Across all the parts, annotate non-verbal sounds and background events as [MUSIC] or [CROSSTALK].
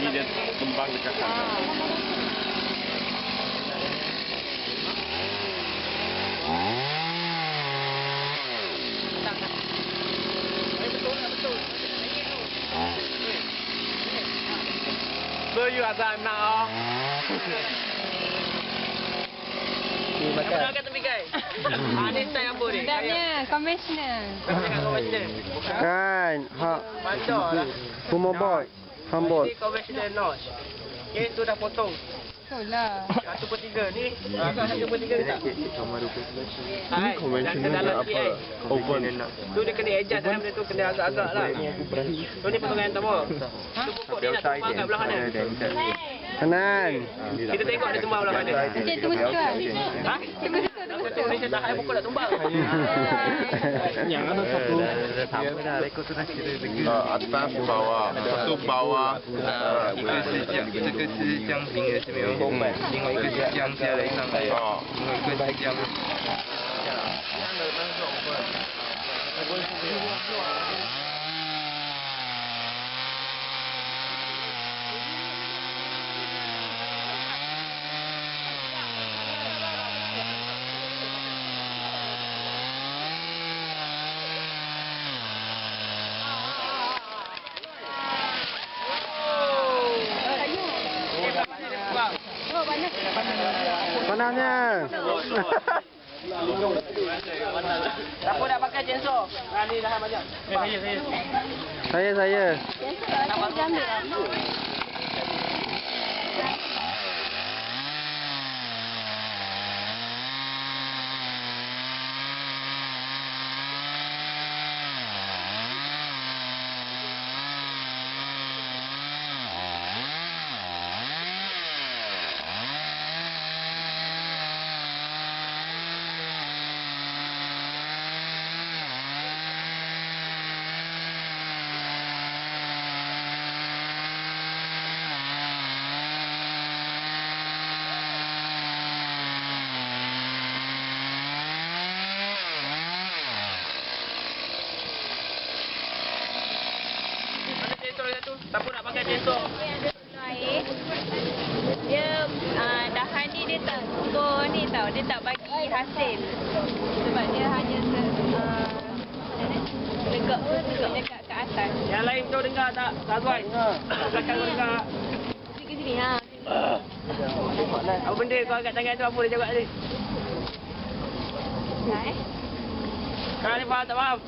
Pagi dia kembang dekat sana. So you ada anak oh. Apa nak kata tepi kai? Sedapnya, conventional. Kau cakap conventional. Kan, ha, Macam lah. Puma boy, humble. Ni conventional notch. Okay, tu dah potong. Lah. Satu per tiga ni. Agak satu per tiga ni tak? Hai, Conventional dia sikit, apa? Open. Tu dia kena adjust dalam dia tu kena agak-agak lah. Tu ni potongan yang pertama. Tu pokok ni nak tumbang kat belah mana? Kanan. Kita tengok dia tumbang belah mana. Cik, tunggu lah. Ha? Tunggu atas bawah satu bawah sejam tinggi sembilan komen tinggi ke sejam tiada enam oh ke sejam Thank you. Panahnya. Siapa dah pakai chainsaw? Ha ni dah banyak. Saya, saya. Mana nak pakai air dia uh, dahan ni dia tak go ni tau dia tak bagi hasil sebab dia hanya se, uh, tegak tegak dekat ke atas Yang lain kau dengar tak? Azwan. Belakang kau dengar. sini sini ha Apa benda kau angkat tangan tu apa dia jawab tadi? Nah, eh Kau ni faham tak faham?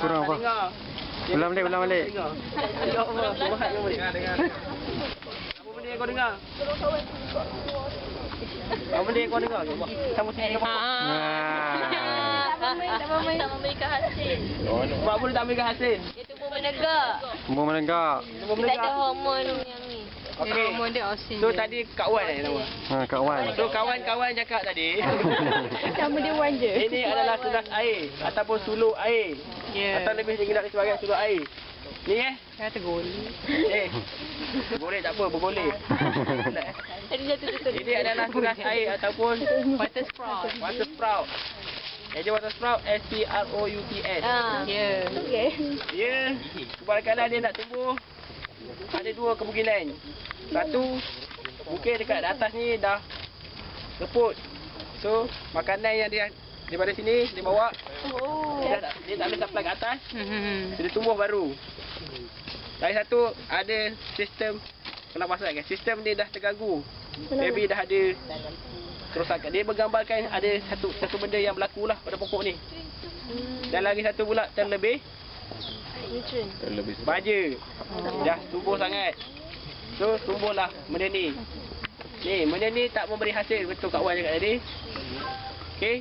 Kurang tak apa? dengar. Dia Ulang balik, ulang balik. Dengar apa? Buat dengar balik. Apa benda yang kau dengar? Apa benda yang kau dengar? Sama sini apa? Nah. tak memberi tak memberikan hasil Sebab apa dia tak ambilkan hasil? dia tumbuh menegak Tumbuh menegak. Tak ada hormon yang osin So tadi kawan eh nama. Ha, kawan. So kawan-kawan cakap tadi. [LAUGHS] nama dia Wan je Ini adalah sudas air ataupun suluh air. Ya. Atau lebih dikenal sebagai suluh air. Ni eh. Kata goli. Eh. Boleh tak apa, berboleh. tadi jatuh jatuh Ini adalah sudas air ataupun water sprout water sprout. Jadi water sprout S P R O U T S. ah Ya. okey Ya, kebanyakan dia nak tumbuh ada dua kemungkinan. Satu, mungkin dekat atas ni dah leput. So, makanan yang dia daripada sini dia bawa oh dia tak, dia tak boleh supply kat atas. Hmm. So, dia tumbuh baru. Lagi satu, ada sistem pernafasan kan. Sistem dia dah terganggu. Maybe dah ada kerosakan. Dia menggambarkan ada satu satu benda yang berlaku lah pada pokok ni. Dan lagi satu pula terlebih baja. Dah tumbuh sangat. So tumbuhlah benda ni. Ni, benda ni tak memberi hasil betul Kak Wan cakap tadi. Okey.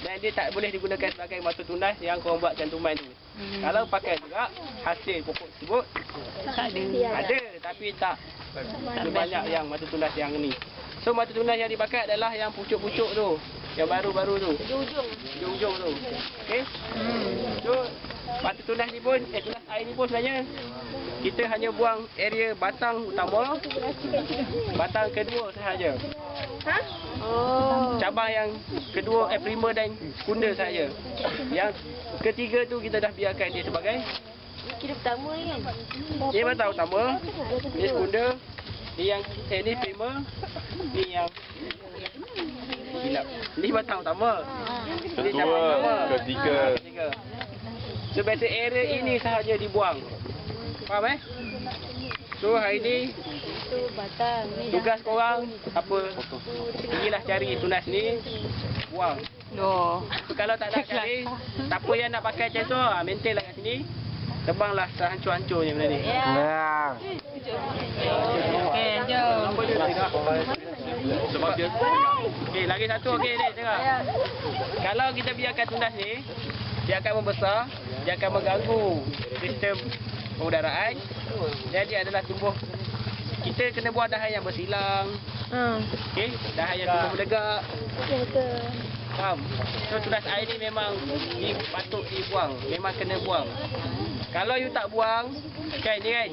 Dan dia tak boleh digunakan sebagai mata tunas yang korang buat cantuman tu. Hmm. Kalau pakai juga, hasil pokok tersebut Tak ada. ada tapi tak sebanyak yang mata tunas yang ni. So mata tunas yang dipakai adalah yang pucuk-pucuk tu. Yang baru-baru tu. Ujung. Ujung-ujung tu. Okey. So mata tunas ni pun, eh tunas air ni pun sebenarnya kita hanya buang area batang utama, batang kedua sahaja. Ha? Oh. Cabang yang kedua, eh primer dan sekunda sahaja. Yang ketiga tu kita dah biarkan dia sebagai Kira pertama ni kan? Ni batang utama, ni sekunda, ni yang eh ni primer, ni yang silap. Ni batang utama. Kedua, utama. ketiga. Ha, ketiga. So biasa area ini sahaja dibuang. Faham eh? So hari ni tugas korang apa? Pergilah cari tunas ni, buang. Loh. So, kalau tak nak cari, tak apa yang nak pakai macam tu, ah, maintain lah kat sini. Tebanglah sehancur-hancurnya benda ni. Ya. Ya. Okey, jom. Sebab dia Okey, lagi satu okey ni tengok. Kalau kita biarkan tunas ni, dia akan membesar, dia akan mengganggu sistem pengudaraan. Jadi adalah tumbuh kita kena buat dahan yang bersilang, Ha. okey? Dahan yang tumbuh melegak. Ya? Faham? So tunas air ni memang di, patut dibuang, memang kena buang. Kalau you tak buang, kan ni kan.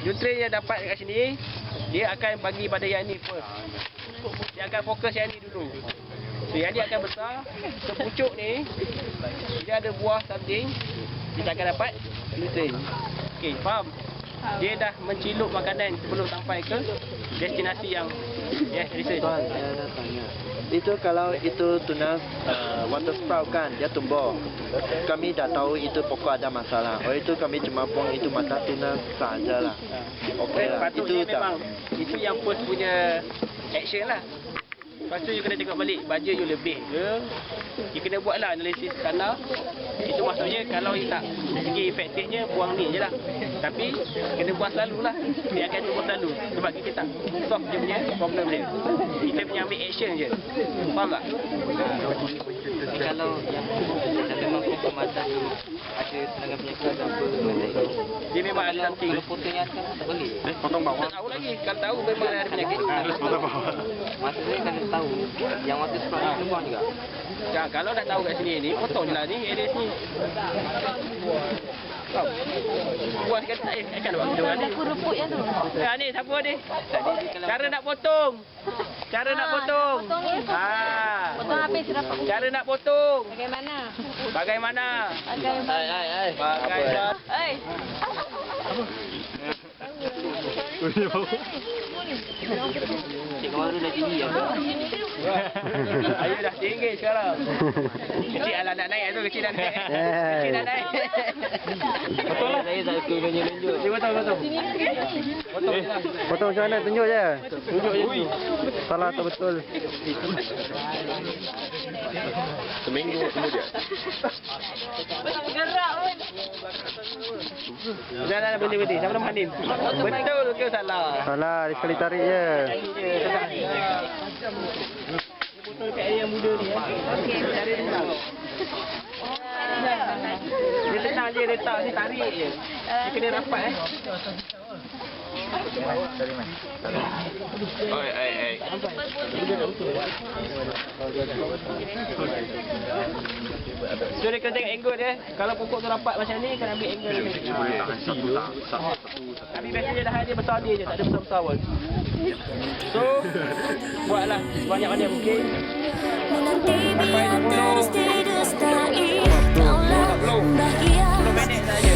Nutrien yang dapat kat sini, dia akan bagi pada yang ni first. Dia akan fokus yang ni dulu. So yang ni akan besar, so pucuk ni, dia ada buah something, kita akan dapat nutrien. Okey, faham? Dia dah mencilup makanan sebelum sampai ke destinasi yang yes, research. Tuan, saya ada tanya. Itu kalau itu tunas uh, water sprout kan, dia tumbuh. Kami dah tahu itu pokok ada masalah. Oh itu kami cuma buang itu mata tunas sahaja lah. Okey lah. Itu dah. memang itu yang first punya action lah. Lepas tu you kena tengok balik baja you lebih ke. You kena buat lah analisis tanah. Itu maksudnya kalau you tak segi efektifnya buang ni je lah. Tapi kena buang selalu lah. Dia akan tumbuh selalu. Sebab kita tak solve dia punya problem dia. Kita punya ambil action je. Faham tak? Kalau yang confirm ada tenaga penyekatan apa macam itu. Dia memang ada something. Kalau foto nyata tak boleh. Potong bawah. Tak tahu lagi. Kalau tahu memang ada penyakit tu. Terus potong bawah. Maksudnya kalau tahu yang waktu sebab itu buang juga. Ya, kalau dah tahu kat sini ni, potong je lah ni, area sini. Sekali tak, eh, akan buat video ni. Rumput yang tu. Ya ni, siapa ni? Cara nak potong. Cara nak Ah, potong. Ha. Potong habis berapa? Cara nak potong. Bagaimana? Bagaimana? Bagaimana? Bagaimana? Hei. Cik baru dah tinggi ya. Ayu [LAUGHS] dah tinggi sekarang. Kecil alah nak naik tu, kecil dah naik. [LAUGHS] Kecil dah naik. Betul lah. Saya tak suka betul, betul. Betul je lah. Potong macam mana? Tunjuk je. Tunjuk je tu. Salah atau betul. Seminggu kemudian. Gerak pun. Dah, dah, dah, berhenti, berhenti. Siapa nama Hanin? Betul ke salah? Salah, dia sekali tarik je. Betul kat area yang muda ni. Okey, dia. Dia senang je letak ni tarik je. Dia kena rapat eh. So dia kena tengok angle dia. Kalau pokok tu rapat macam ni, kena ambil angle satu. Tapi biasanya dah dia besar dia je, tak ada besar-besar pun. So, buatlah sebanyak mana mungkin. Sampai biar 10 terus didustai Kaulah bahagia saja.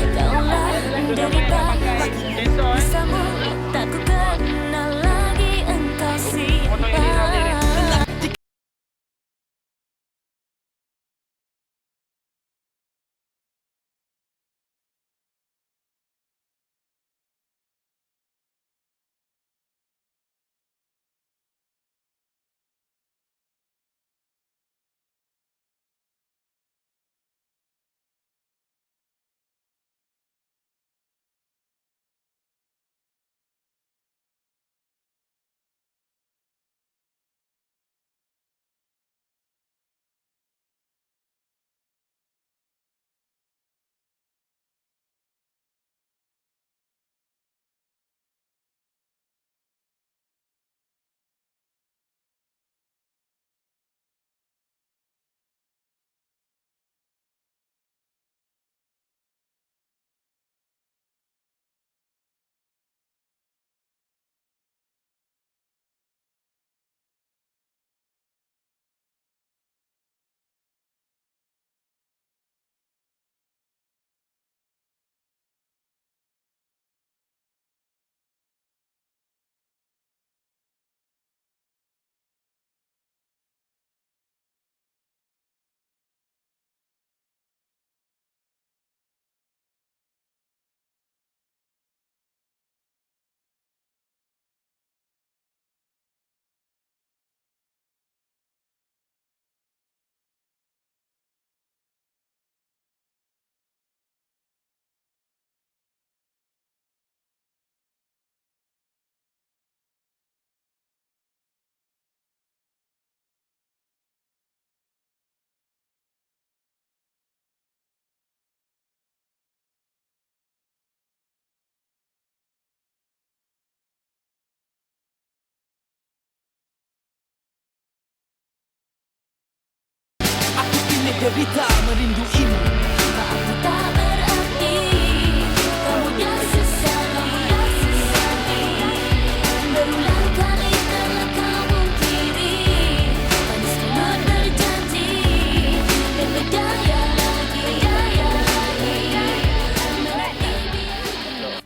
segeritar merinduimu